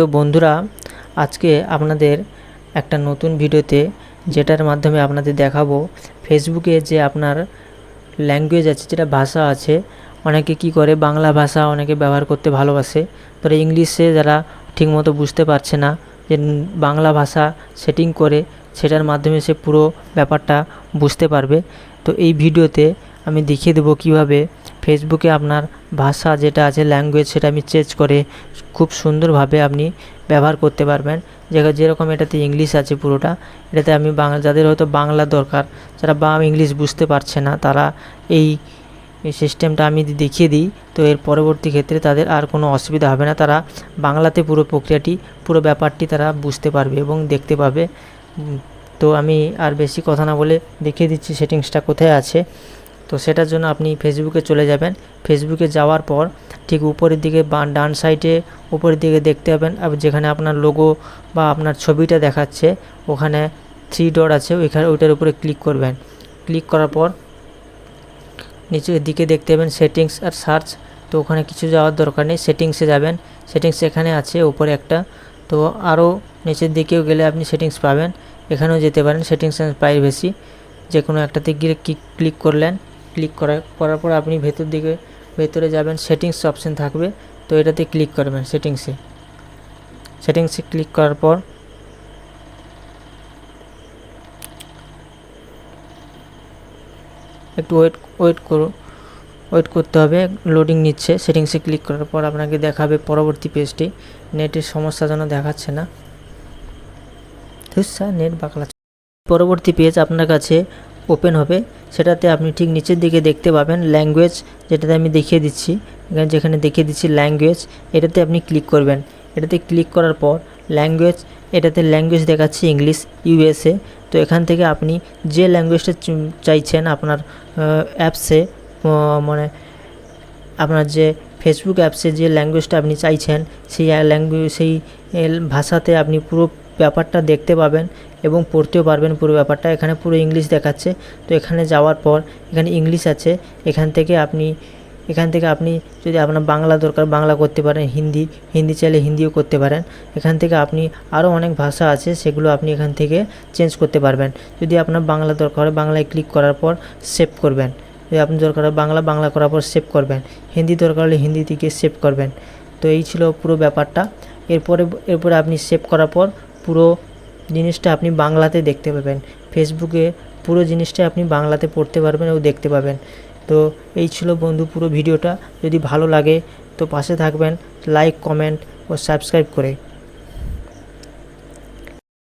তো বন্ধুরা, আজকে আপনাদের একটা নতুন ভিডিওতে যেটার মাধ্যমে আপনাদের দেখাবো। ফেসবুকে যে আপনার ল্যাঙ্গুয়েজ আছে, যেটা ভাষা আছে, অনেকে কি করে, বাংলা ভাষা অনেকে ব্যবহার করতে ভালোবাসে। তো ইংলিশে যারা ঠিকমতো বুঝতে পারছে না যে বাংলা ভাষা সেটিং করে, সেটার মাধ্যমে সে পুরো ব্যাপারটা বুঝতে পারবে। তো এই ভিডিওতে আমি দেখিয়ে দেবো কীভাবে ফেসবুকে আপনার ভাষা যেটা আছে ল্যাঙ্গুয়েজ সেটা আমি চেঞ্জ করে খুব সুন্দরভাবে আপনি ব্যবহার করতে পারবেন। যেটা যেরকম এটাতে ইংলিশ আছে পুরোটা, এটাতে আমি বাংলা যাদের হয়তো বাংলা দরকার, যারা বা ইংলিশ বুঝতে পারছে না, তারা এই এই সিস্টেমটা আমি দেখিয়ে দিই। তো এর পরবর্তী ক্ষেত্রে তাদের আর কোনো অসুবিধা হবে না, তারা বাংলাতে পুরো প্রক্রিয়াটি, পুরো ব্যাপারটি তারা বুঝতে পারবে এবং দেখতে পাবে। তো আমি আর বেশি কথা না বলে দেখিয়ে দিচ্ছি, সেটিংসটা কোথায় আছে। তো সেটার জন্য আপনি ফেসবুকে চলে যাবেন। ফেসবুকে যাওয়ার পর ঠিক উপরের দিকে বা ডান সাইডে উপরের দিকে দেখতে পাবেন। যেখানে আপনার লোগো বা আপনার ছবিটা দেখাচ্ছে, ওখানে থ্রি ডট আছে, ওইখানে ওইটার উপরে ক্লিক করবেন। ক্লিক করার পর নিচের দিকে দেখতে পাবেন সেটিংস আর সার্চ তো ওখানে কিছু যাওয়ার দরকার নেই সেটিংসে যাবেন। সেটিংস এখানে আছে, উপরে একটা। তো আরও নিচের দিকেও গেলে আপনি সেটিংস পাবেন। এখানেও যেতে পারেন সেটিংস প্রাইভেসি যে কোনো একটাতে গিয়ে ক্লিক করলেন। ক্লিক করা করার পর আপনি ভেতর দিকে, ভেতরে যাবেন সেটিংস অপশন থাকবে, তো এটাতে ক্লিক করবেন সেটিংসে সেটিংসে ক্লিক করার পর একটু ওয়েট ওয়েট করুন ওয়েট করতে হবে লোডিং নিচ্ছে। সেটিংসে ক্লিক করার পর আপনাকে দেখাবে পরবর্তী পেজটি নেটের সমস্যা যেন দেখাচ্ছে না। স্যার নেট বাকলা পরবর্তী পেজ আপনার কাছে ওপেন হবে, সেটাতে আপনি ঠিক নিচের দিকে দেখতে পাবেন ল্যাঙ্গুয়েজ যেটাতে আমি দেখিয়ে দিচ্ছি। এখানে যেখানে দেখিয়ে দিচ্ছি ল্যাঙ্গুয়েজ এটাতে আপনি ক্লিক করবেন। এটাতে ক্লিক করার পর ল্যাঙ্গুয়েজ এটাতে ল্যাঙ্গুয়েজ দেখাচ্ছে ইংলিশ ইউএসএ তো এখান থেকে আপনি যে ল্যাঙ্গুয়েজটা চাইছেন আপনার অ্যাপসে মানে আপনার যে ফেসবুক অ্যাপসে যে ল্যাঙ্গুয়েজটা আপনি চাইছেন, সেই ল্যাঙ্গুয়েজ সেই ভাষাতে আপনি পুরো ব্যাপারটা দেখতে পাবেন এবং পড়তেও পারবেন পুরো ব্যাপারটা। এখানে পুরো ইংলিশ দেখাচ্ছে। তো এখানে যাওয়ার পর এখানে ইংলিশ আছে। এখান থেকে আপনি, এখান থেকে আপনি যদি আপনার বাংলা দরকার, বাংলা করতে পারেন, হিন্দি হিন্দি চাইলে হিন্দিও করতে পারেন। এখান থেকে আপনি আরও অনেক ভাষা আছে, সেগুলো আপনি এখান থেকে চেঞ্জ করতে পারবেন। যদি আপনার বাংলা দরকার হয়, বাংলায় ক্লিক করার পর সেভ করবেন। যদি আপনি দরকার হয় বাংলা বাংলা করার পর সেভ করবেন। হিন্দি দরকার হলে হিন্দি থেকে সেভ করবেন। তো এই ছিল পুরো ব্যাপারটা। এরপরে এরপরে আপনি সেভ করার পর পুরো জিনিসটা আপনি বাংলাতে দেখতে পাবেন। ফেসবুকে পুরো জিনিসটা আপনি বাংলাতে পড়তে পারবেন ও দেখতে পাবেন। তো এই ছিল বন্ধু পুরো ভিডিওটা। যদি ভালো লাগে তো পাশে থাকবেন লাইক কমেন্ট ও সাবস্ক্রাইব করে।